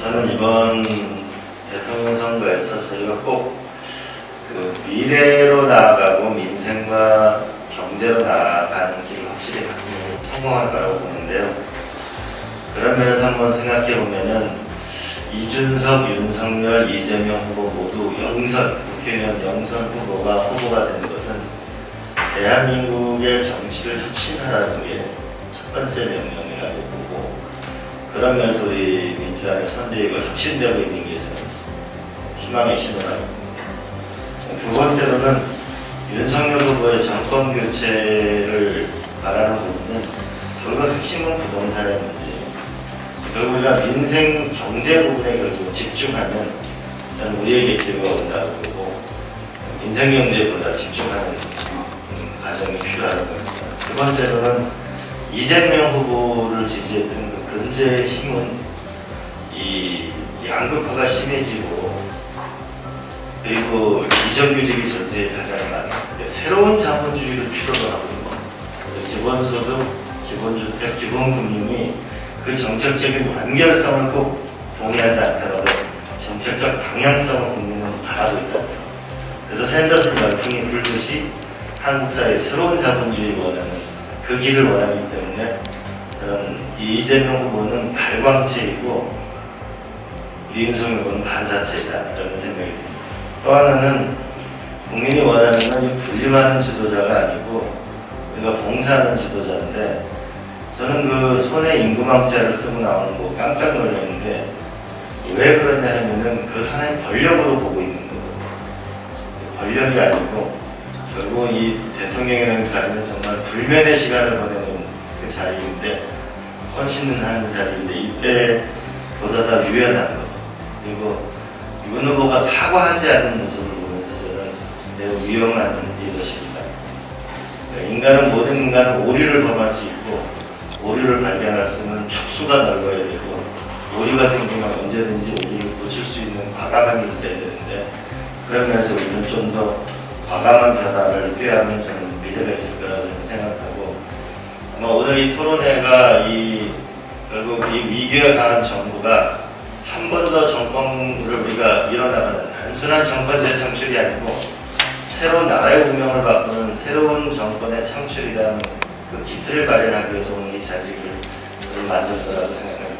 저는 이번 대통령 선거에서 저희가 꼭 그 미래로 나아가고 민생과 경제로 나아가는 길을 확실히 갔으면 성공할 거라고 보는데요. 그런 면에서 한번 생각해 보면은 이준석, 윤석열, 이재명 후보 모두 영선, 국회의원 영선 후보가 후보가 된 것은 대한민국의 정치를 혁신하라는 게 첫 번째 보고 그런 면에서 우리 민주당의 선대위가 혁신되고 있는 게 희망의 봅니다. 두 번째로는 윤석열 후보의 정권 교체를 바라는 부분은 결국 핵심은 부동산의 문제예요. 결국 우리가 민생 경제 부분에 결국 집중하면 저는 우리에게 기회가 온다고 보고 민생 경제보다 집중하는 음, 과정이 필요하다고 봅니다. 세 번째로는 이재명 후보를 지지했던 그 근제의 힘은 이 양극화가 심해지고 그리고 비정규직이 전세에 가장 많은 새로운 자본주의를 필요로 하고 있는 겁니다. 기본소득, 기본주택, 기본금융이 그 정책적인 완결성을 꼭 동의하지 않더라도 정책적 방향성을 국민은 바라고 있다. 그래서 샌더슨 열풍이 불듯이 한국 사회의 새로운 자본주의를 원하는 그 길을 원하기 때문에 저는 이 이재명 후보는 발광체이고 윤석열 후보는 반사체이다 이런 생각이 듭니다. 또 하나는 국민이 원하는 건 분림하는 지도자가 아니고 우리가 봉사하는 지도자인데 저는 그 손에 임금왕자를 쓰고 나오는 거 깜짝 놀랐는데 왜 그러냐 하면은 그 하나의 권력으로 보고 있는 거거든요. 권력이 아니고 결국 이 대통령이라는 자리는 정말 불면의 시간을 보내는 그 자리인데 헌신한 자리인데 이때보다 더 유연한 것 그리고 윤 후보가 사과하지 않는 모습을 보면서 저는 매우 위험한 리더십이다. 그러니까 인간은 모든 인간은 오류를 범할 수 있고 오류를 발견할 수 있는 촉수가 넓어야 되고 오류가 생기면 언제든지 오류를 고칠 수 있는 과감함이 있어야 되는데 그런 면에서 우리는 좀 더 과감한 변화를 꾀하면 저는 미래가 있을 거라고 생각하고 아마 오늘 이 토론회가 이 결국 이 위기가 강한 정부가 한 번 더 정권을 우리가 밀어나가는 단순한 정권 재창출이 아니고 새로운 나라의 운명을 바꾸는 새로운 정권의 창출이라는 그 기틀을 마련하기 위해서 오늘 이 자리를 거라고 생각합니다.